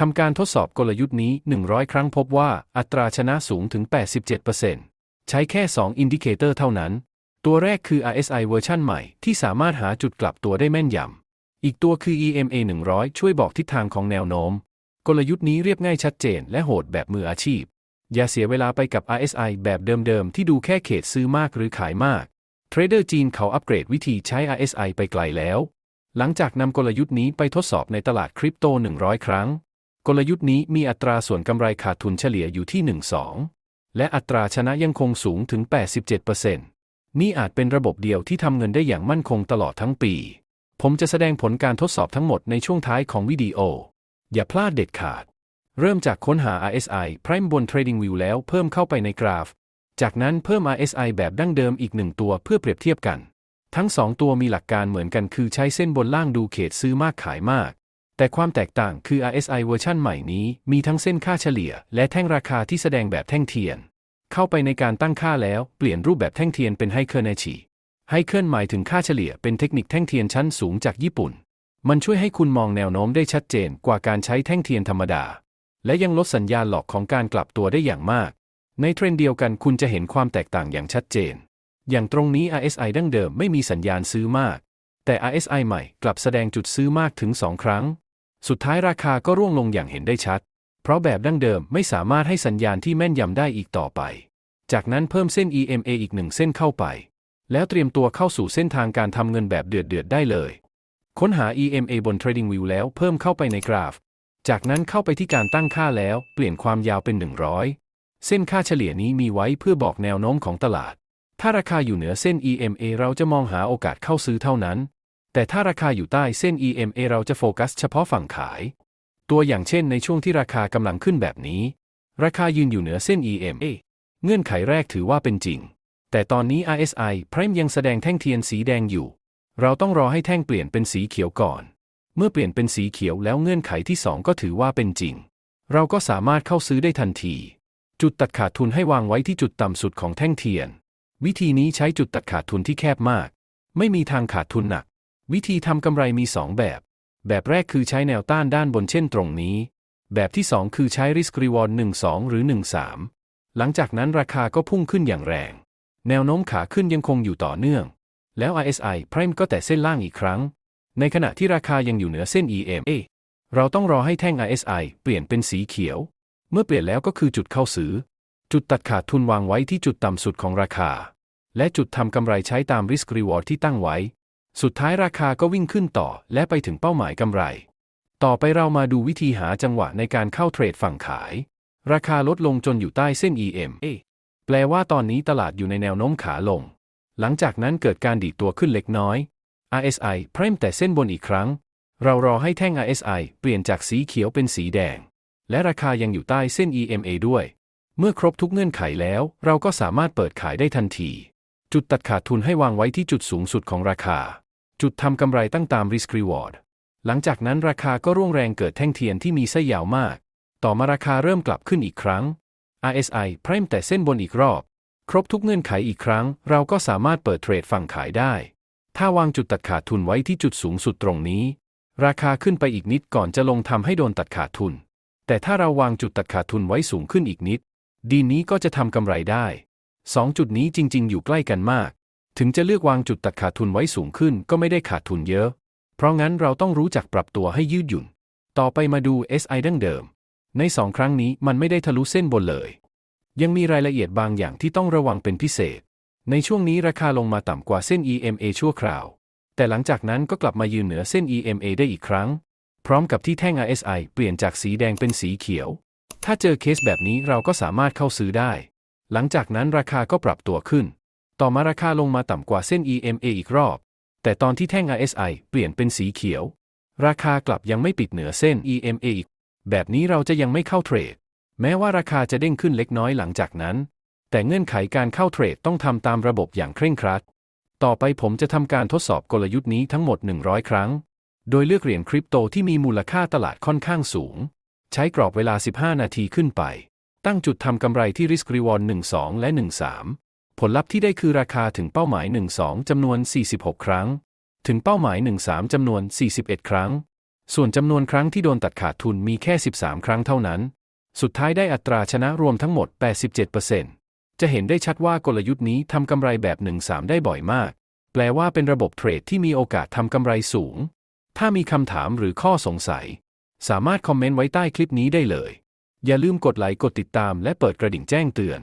ทำการทดสอบกลยุทธ์นี้ 100 ครั้งพบว่าอัตราชนะสูงถึง 87%ใช้แค่ 2 อินดิเคเตอร์เท่านั้น ตัวแรกคือ RSI เวอร์ชันใหม่ที่สามารถหาจุดกลับตัวได้แม่นยำ อีกตัวคือ EMA 100 ช่วยบอกทิศทางของแนวโน้ม กลยุทธ์นี้เรียบง่ายชัดเจนและโหดแบบมืออาชีพ อย่าเสียเวลาไปกับ RSI แบบเดิมๆ ที่ดูแค่เขตซื้อมากหรือขายมาก เทรดเดอร์จีนเขาอัปเกรดวิธีใช้ RSI ไปไกลแล้ว หลังจากนำกลยุทธ์นี้ไปทดสอบในตลาดคริปโต 100 ครั้ง กลยุทธ์นี้มีอัตราส่วนกำไรขาดทุนเฉลี่ยอยู่ที่ 1-2 และอัตราชนะยังคงสูงถึง 87%นี่อาจเป็นระบบเดียวที่ทำเงินได้อย่างมั่นคงตลอดทั้งปี ผมจะแสดงผลการทดสอบทั้งหมดในช่วงท้ายของวิดีโอ อย่าพลาดเด็ดขาด เริ่มจากค้นหา RSI Prime บน TradingView แล้วเพิ่มเข้าไปในกราฟ จากนั้นเพิ่ม RSI แบบดั้งเดิมอีกหนึ่งตัวเพื่อเปรียบเทียบกัน ทั้งสองตัวมีหลักการเหมือนกันคือใช้เส้นบนล่างดูเขตซื้อมากขายมาก แต่ความแตกต่างคือ RSI เวอร์ชันใหม่นี้มีทั้งเส้นค่าเฉลี่ย และแท่งราคาที่แสดงแบบแท่งเทียน เข้าไปในการตั้งค่าแล้วเปลี่ยนรูปแบบแท่งเทียนเป็นไฮเคิลเนชีไฮเคิลหมายถึงค่าเฉลี่ยเป็นเทคนิคแท่งเทียนชั้นสูงจากญี่ปุ่น มันช่วยให้คุณมองแนวโน้มได้ชัดเจนกว่าการใช้แท่งเทียนธรรมดา และยังลดสัญญาณหลอกของการกลับตัวได้อย่างมาก ในเทรนด์เดียวกันคุณจะเห็นความแตกต่างอย่างชัดเจน อย่างตรงนี้ RSI ดั้งเดิมไม่มีสัญญาณซื้อมาก แต่ RSI ใหม่กลับแสดงจุดซื้อมากถึง 2 ครั้ง สุดท้ายราคาก็ร่วงลงอย่างเห็นได้ชัด เพราะแบบดั้งเดิมไม่สามารถให้สัญญาณที่แม่นยำได้อีกต่อไป จากนั้นเพิ่มเส้น EMA อีกหนึ่งเส้นเข้าไป แล้วเตรียมตัวเข้าสู่เส้นทางการทำเงินแบบเดือดๆได้เลย ค้นหา EMA บน TradingView แล้วเพิ่มเข้าไปในกราฟ จากนั้นเข้าไปที่การตั้งค่าแล้วเปลี่ยนความยาวเป็น 100 เส้นค่าเฉลี่ยนี้มีไว้เพื่อบอกแนวโน้มของตลาด ถ้าราคาอยู่เหนือเส้น EMA เราจะมองหาโอกาสเข้าซื้อเท่านั้น แต่ถ้าราคาอยู่ใต้เส้น EMA เราจะโฟกัสเฉพาะฝั่งขาย ตัวอย่างเช่นในช่วงที่ราคากำลังขึ้นแบบนี้ ราคายืนอยู่เหนือเส้น EMA เงื่อนไขแรกถือว่าเป็นจริง แต่ตอนนี้ RSI Prime ยังแสดงแท่งเทียนสีแดงอยู่ เราต้องรอให้แท่งเปลี่ยนเป็นสีเขียวก่อน เมื่อเปลี่ยนเป็นสีเขียวแล้วเงื่อนไขที่ 2 ก็ถือว่าเป็นจริง เราก็สามารถเข้าซื้อได้ทันที จุดตัดขาดทุนให้วางไว้ที่จุดต่ำสุดของแท่งเทียน วิธีนี้ใช้จุดตัดขาดทุนที่แคบมาก ไม่มีทางขาดทุนหนัก วิธีทำกำไรมี 2 แบบ แบบแรกคือใช้แนวต้านด้านบนเช่นตรงนี้ แบบที่ 2 คือใช้ risk reward 12 หรือ 13 หลังจากนั้นราคาก็พุ่งขึ้นอย่างแรง แนวโน้มขาขึ้นยังคงอยู่ต่อเนื่อง แล้ว RSI Prime ก็แต่เส้นล่างอีกครั้ง ในขณะที่ราคายังอยู่เหนือเส้น EMA เราต้องรอให้แท่ง RSI เปลี่ยนเป็นสีเขียว เมื่อเปลี่ยนแล้วก็คือจุดเข้าซื้อ จุดตัดขาดทุนวางไว้ที่จุดต่ำสุดของราคา และจุดทำกำไรใช้ตาม risk reward ที่ตั้งไว้ สุดท้ายราคาก็วิ่งขึ้นต่อและไปถึงเป้าหมายกำไร ต่อไปเรามาดูวิธีหาจังหวะในการเข้าเทรดฝั่งขาย ราคาลดลงจนอยู่ใต้เส้น EMA แปลว่าตอนนี้ตลาดอยู่ในแนวโน้มขาลง หลังจากนั้นเกิดการดีดตัวขึ้นเล็กน้อย RSI พริมแต่เส้นบนอีกครั้ง เรารอให้แท่ง RSI เปลี่ยนจากสีเขียวเป็นสีแดง และราคายังอยู่ใต้เส้น EMA ด้วย เมื่อครบทุกเงื่อนไขแล้ว เราก็สามารถเปิดขายได้ทันที จุดตัดขาดทุนให้วางไว้ที่จุดสูงสุดของราคา จุดทำกำไรตั้งตาม risk reward หลังจากนั้นราคาก็ร่วงแรงเกิดแท่งเทียนที่มีไส้ยาวมาก ต่อมาราคาเริ่มกลับขึ้นอีกครั้ง RSI พริมแต่เส้นบนอีกรอบ ครบทุกเงื่อนไขอีกครั้ง เราก็สามารถเปิดเทรดฝั่งขายได้ ถ้าวางจุดตัดขาดทุนไว้ที่จุดสูงสุดตรงนี้ ราคาขึ้นไปอีกนิดก่อนจะลงทำให้โดนตัดขาดทุน แต่ถ้าเราวางจุดตัดขาดทุนไว้สูงขึ้นอีกนิด ดีนี้ก็จะทำกำไรได้สองจุดนี้จริง ๆ อยู่ใกล้กันมาก ถึงจะเลือกวางจุดตัดขาดทุนไว้สูงขึ้นก็ไม่ได้ขาดทุนเยอะ เพราะงั้นเราต้องรู้จักปรับตัวให้ยืดหยุ่น ต่อไปมาดู SI ดั้งเดิม ในสองครั้งนี้มันไม่ได้ทะลุเส้นบนเลย ยังมีรายละเอียดบางอย่างที่ต้องระวังเป็นพิเศษ ในช่วงนี้ราคาลงมาต่ำกว่าเส้น EMA ชั่วคราว แต่หลังจากนั้นก็กลับมายืนเหนือเส้น EMA ได้อีกครั้ง พร้อมกับที่แท่ง RSI เปลี่ยนจากสีแดงเป็นสีเขียว ถ้าเจอเคสแบบนี้เราก็สามารถเข้าซื้อได้ หลังจากนั้นราคาก็ปรับตัวขึ้น ต่อมาราคาลงมาต่ำกว่าเส้น EMA อีกรอบ แต่ตอนที่แท่ง RSI เปลี่ยนเป็นสีเขียว ราคากลับยังไม่ปิดเหนือเส้น EMA อีก แบบนี้เราจะยังไม่เข้าเทรด แม้ว่าราคาจะเด้งขึ้นเล็กน้อยหลังจากนั้น แต่เงื่อนไขการเข้าเทรดต้องทำตามระบบอย่างเคร่งครัด ต่อไปผมจะทำการทดสอบกลยุทธ์นี้ทั้งหมด 100 ครั้ง โดยเลือกเหรียญคริปโตที่มีมูลค่าตลาดค่อนข้างสูง ใช้กรอบเวลา 15 นาทีขึ้นไป ตั้งจุดทำกำไรที่ Risk Reward 12 และ 13 ผลลัพธ์ที่ได้คือราคาถึงเป้าหมาย 12 จำนวน 46 ครั้ง ถึงเป้าหมาย 13 จำนวน 41 ครั้ง ส่วนจำนวนครั้งที่โดนตัดขาดทุนมีแค่ 13 ครั้งเท่านั้น สุดท้ายได้อัตราชนะรวมทั้งหมด 87%จะเห็นได้ชัดว่ากลยุทธ์นี้ทำกำไรแบบ 1-3 ได้บ่อยมาก แปลว่าเป็นระบบเทรดที่มีโอกาสทำกำไรสูง ถ้ามีคำถามหรือข้อสงสัย สามารถคอมเมนต์ไว้ใต้คลิปนี้ได้เลย อย่าลืมกดไลค์กดติดตามและเปิดกระดิ่งแจ้งเตือน